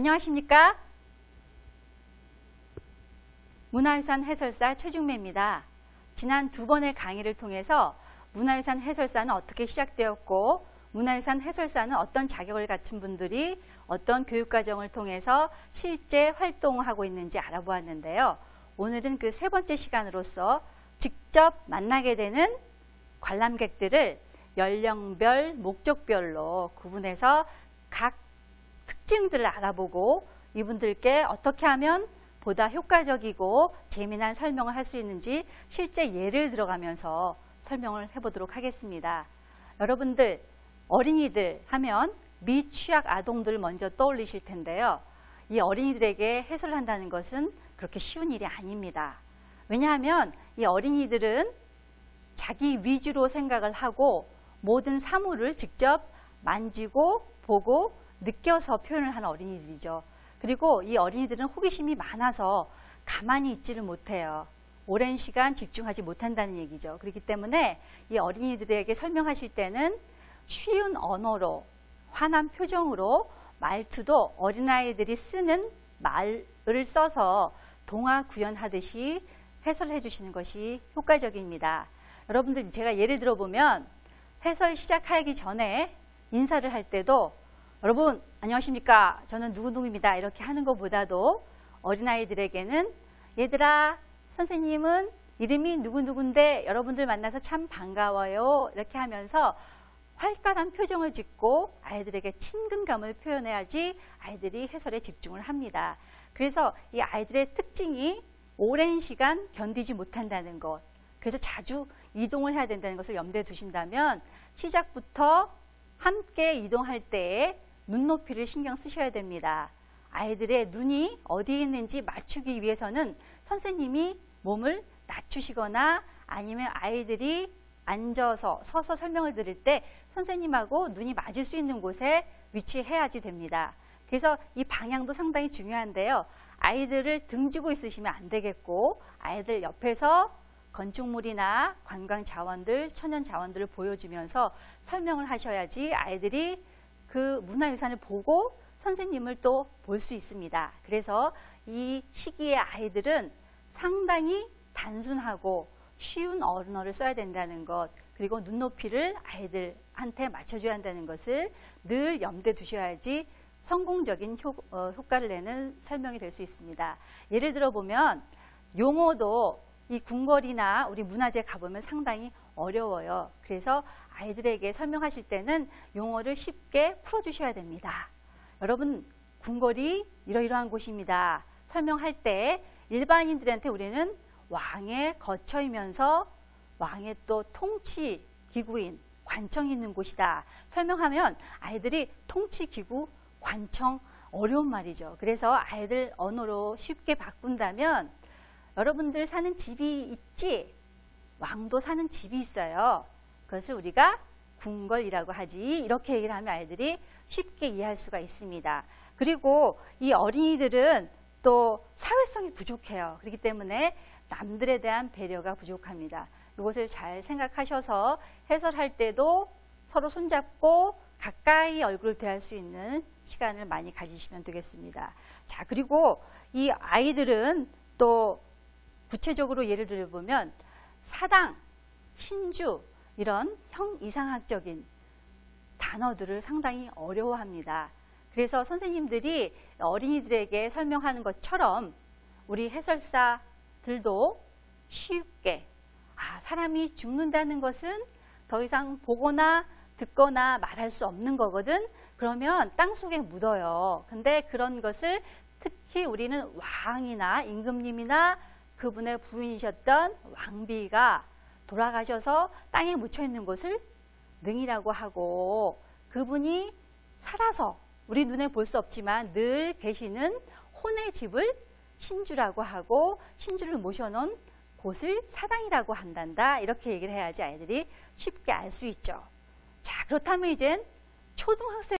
안녕하십니까? 문화유산 해설사 최중매입니다. 지난 두 번의 강의를 통해서 문화유산 해설사는 어떻게 시작되었고 문화유산 해설사는 어떤 자격을 갖춘 분들이 어떤 교육과정을 통해서 실제 활동을 하고 있는지 알아보았는데요. 오늘은 그 세 번째 시간으로서 직접 만나게 되는 관람객들을 연령별, 목적별로 구분해서 각 특징들을 알아보고 이분들께 어떻게 하면 보다 효과적이고 재미난 설명을 할 수 있는지 실제 예를 들어가면서 설명을 해보도록 하겠습니다. 여러분들 어린이들 하면 미취학 아동들 먼저 떠올리실 텐데요. 이 어린이들에게 해설을 한다는 것은 그렇게 쉬운 일이 아닙니다. 왜냐하면 이 어린이들은 자기 위주로 생각을 하고 모든 사물을 직접 만지고 보고 느껴서 표현을 하는 어린이들이죠. 그리고 이 어린이들은 호기심이 많아서 가만히 있지를 못해요. 오랜 시간 집중하지 못한다는 얘기죠. 그렇기 때문에 이 어린이들에게 설명하실 때는 쉬운 언어로 환한 표정으로 말투도 어린아이들이 쓰는 말을 써서 동화 구현하듯이 해설해 주시는 것이 효과적입니다. 여러분들 제가 예를 들어 보면 해설 시작하기 전에 인사를 할 때도 여러분 안녕하십니까? 저는 누구누구입니다. 이렇게 하는 것보다도 어린아이들에게는 얘들아 선생님은 이름이 누구누군데 여러분들 만나서 참 반가워요. 이렇게 하면서 활달한 표정을 짓고 아이들에게 친근감을 표현해야지 아이들이 해설에 집중을 합니다. 그래서 이 아이들의 특징이 오랜 시간 견디지 못한다는 것. 그래서 자주 이동을 해야 된다는 것을 염두에 두신다면 시작부터 함께 이동할 때에 눈높이를 신경 쓰셔야 됩니다. 아이들의 눈이 어디에 있는지 맞추기 위해서는 선생님이 몸을 낮추시거나 아니면 아이들이 앉아서 서서 설명을 들을 때 선생님하고 눈이 맞을 수 있는 곳에 위치해야지 됩니다. 그래서 이 방향도 상당히 중요한데요. 아이들을 등지고 있으시면 안 되겠고 아이들 옆에서 건축물이나 관광 자원들, 천연 자원들을 보여주면서 설명을 하셔야지 아이들이 그 문화유산을 보고 선생님을 또 볼 수 있습니다. 그래서 이 시기의 아이들은 상당히 단순하고 쉬운 언어를 써야 된다는 것 그리고 눈높이를 아이들한테 맞춰줘야 한다는 것을 늘 염두에 두셔야지 성공적인 효, 어, 효과를 내는 설명이 될 수 있습니다. 예를 들어 보면 용어도 이 궁궐이나 우리 문화재 가보면 상당히 어려워요. 그래서 아이들에게 설명하실 때는 용어를 쉽게 풀어주셔야 됩니다. 여러분 궁궐이 이러이러한 곳입니다. 설명할 때 일반인들한테 우리는 왕의 거처이면서 왕의 또 통치 기구인 관청이 있는 곳이다. 설명하면 아이들이 통치 기구 관청 어려운 말이죠. 그래서 아이들 언어로 쉽게 바꾼다면 여러분들 사는 집이 있지? 왕도 사는 집이 있어요. 그것을 우리가 궁궐이라고 하지. 이렇게 얘기를 하면 아이들이 쉽게 이해할 수가 있습니다. 그리고 이 어린이들은 또 사회성이 부족해요. 그렇기 때문에 남들에 대한 배려가 부족합니다. 이것을 잘 생각하셔서 해설할 때도 서로 손잡고 가까이 얼굴을 대할 수 있는 시간을 많이 가지시면 되겠습니다. 자, 그리고 이 아이들은 또 구체적으로 예를 들어보면 사당, 신주 이런 형 이상학적인 단어들을 상당히 어려워합니다. 그래서 선생님들이 어린이들에게 설명하는 것처럼 우리 해설사들도 쉽게 아, 사람이 죽는다는 것은 더 이상 보거나 듣거나 말할 수 없는 거거든. 그러면 땅 속에 묻어요. 근데 그런 것을 특히 우리는 왕이나 임금님이나 그분의 부인이셨던 왕비가 돌아가셔서 땅에 묻혀 있는 것을 능이라고 하고 그분이 살아서 우리 눈에 볼 수 없지만 늘 계시는 혼의 집을 신주라고 하고 신주를 모셔놓은 곳을 사당이라고 한단다 이렇게 얘기를 해야지 아이들이 쉽게 알 수 있죠. 자 그렇다면 이젠 초등학생